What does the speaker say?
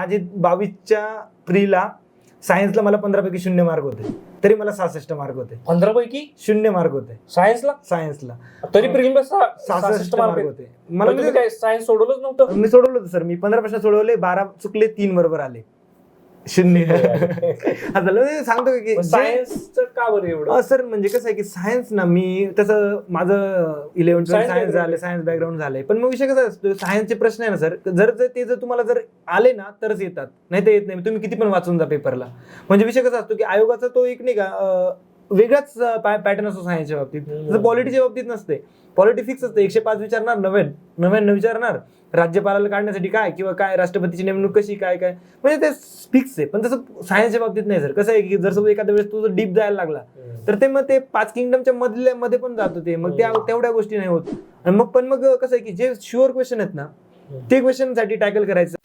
माझे बावीसच्या प्रीला सायन्सला मला पंधरा पैकी शून्य मार्क होते. तरी मला सहासष्ट मार्क होते. पंधरा पैकी शून्य मार्क होते. सायन्सला? सायन्सला. तरी प्रिलिम सहासष्ट मार्क होते. मला म्हणजे काय सायन्स सोडवलंच नव्हतं? मी सोडवलं होतं सर. मी पंधरा प्रश्न सोडवले बारा चुकले तीन बरोबर आले. शून्य आता सांगतो की सायन्सचं का बरं एवढं? सर म्हणजे कसं आहे की सायन्स ना मी तसं माझं इलेव्हन सायन्स झालं सायन्स बॅकग्राऊंड झालंय. पण मग विषय कसा असतो सायन्सचे प्रश्न आहे ना सर जर ते जर तुम्हाला जर आले ना तरच येतात. नाही तर येत नाही. तुम्ही किती पण वाचून जा पेपरला म्हणजे विषय कसा असतो की आयोगाचा तो एक नाही का वेगळाच पॅटर्न असतो सायन्सच्या बाबतीत. जसं पॉलिटीच्या बाबतीत नसते. पॉलिटी फिक्स असते. एकशे पाच विचारणार नव्याण्णव नव्याण्णव विचारणार. राज्यपालाला काढण्यासाठी काय किंवा काय राष्ट्रपतीची नेमणूक कशी काय काय? म्हणजे ते फिक्स आहे. पण तसं सायन्सच्या बाबतीत नाही सर. कसं आहे की जर समजा एखाद्या वेळेस तुझं डीप जायला लागला तर ते मग ते पाच किंगडमच्या मधल्या मध्ये पण जात ते. मग त्या. तेवढ्या गोष्टी नाही होत. आणि मग पण मग कसं आहे की जे शुअर क्वेश्चन आहेत ना ते क्वेश्चनसाठी टॅकल करायचं.